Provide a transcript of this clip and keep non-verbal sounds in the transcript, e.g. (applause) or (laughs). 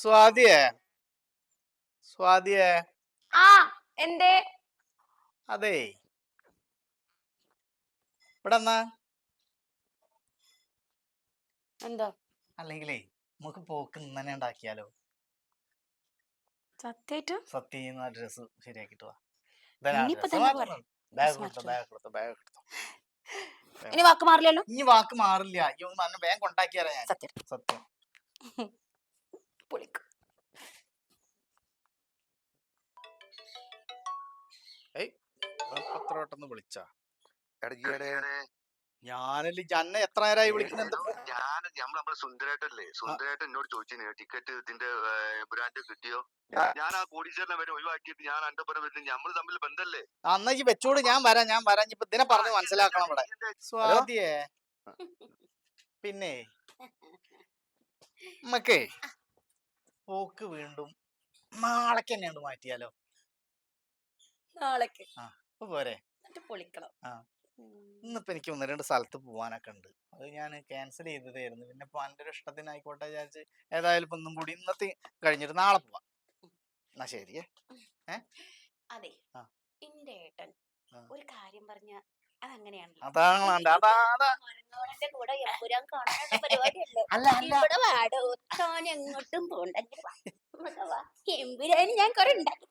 സ്വാതിയേ സ്വാതിയേ ആ എന്തേ? അതെ. ഇവിടെ എന്താ? അല്ലെങ്കിലേ നമുക്ക് പോക്ക് ഇന്നെ ഉണ്ടാക്കിയാലോ? സത്യായിട്ടും? സത്യം ഡ്രസ് ശരിയാക്കിട്ട് വാ. ഇനി വാക്ക് മാറില്ലല്ലോ? ഇനി വാക്ക് മാറില്ല. അയ്യോ വേഗം കൊണ്ടാക്കിയാലോ ഞാൻ. സത്യം. സത്യം. (laughs) ഏയ് വിളിച്ചാ. എടയ്യേടെ ഞാനല്ലേ ജന്ന എത്ര നേരമായി വിളിക്കുന്നുണ്ട് ഞാൻ നമ്മൾ നമ്മളെ എന്നോട് ടിക്കറ്റ് ഇതിന്റെ ബ്രാൻഡ് കിട്ടിയോ? ഞാൻ ആ കോടീശ്വരനെ വരെ ഒഴിവാക്കിയിട്ട് ഞാൻ എന്റെ പുറം വരുന്നത് നമ്മൾ തമ്മിൽ ബന്ധല്ലേ? അന്ന് ഈ വെച്ചോട് ഞാൻ വരാം ഞാൻ വരാം. ഇപ്പൊ ഇതിനെ പറഞ്ഞ് മനസ്സിലാക്കണം ഇവിടെ. സ്വാതിയേ. പിന്നെ? (laughs) നമ്മക്കേ പോക്ക് വീണ്ടും നാളേക്ക് തന്നെയാണ് മാറ്റിയാലോ? നാളേക്ക്. ഇപ്പൊ പോരെ. എന്നിട്ട് പൊളിക്കണം. ഇന്നിപ്പോ എനിക്ക് ഒന്ന് രണ്ട് സ്ഥലത്ത് പോവാനൊക്കെ ഉണ്ട്. അത് ഞാൻ ക്യാൻസൽ ചെയ്തതായിരുന്നു. പിന്നെ ഇപ്പൊ എന്റെ ഒരു ഇഷ്ടത്തിനായിക്കോട്ടെ വിചാരിച്ച് ഏതായാലും ഇപ്പൊ ഒന്നും കൂടി ഇന്നത്തെ കഴിഞ്ഞിട്ട് നാളെ പോവാം. എന്നാ ശരിയേ അതെ. ആ. എന്റെ ഏട്ടൻ ഒരു കാര്യം പറഞ്ഞ അതങ്ങനെയാണ് എങ്ങോട്ടും പോണ്ട വാ. ഇവിടെ എമ്പുരാന് ഞാൻ കൊറേ ഉണ്ടാക്കി.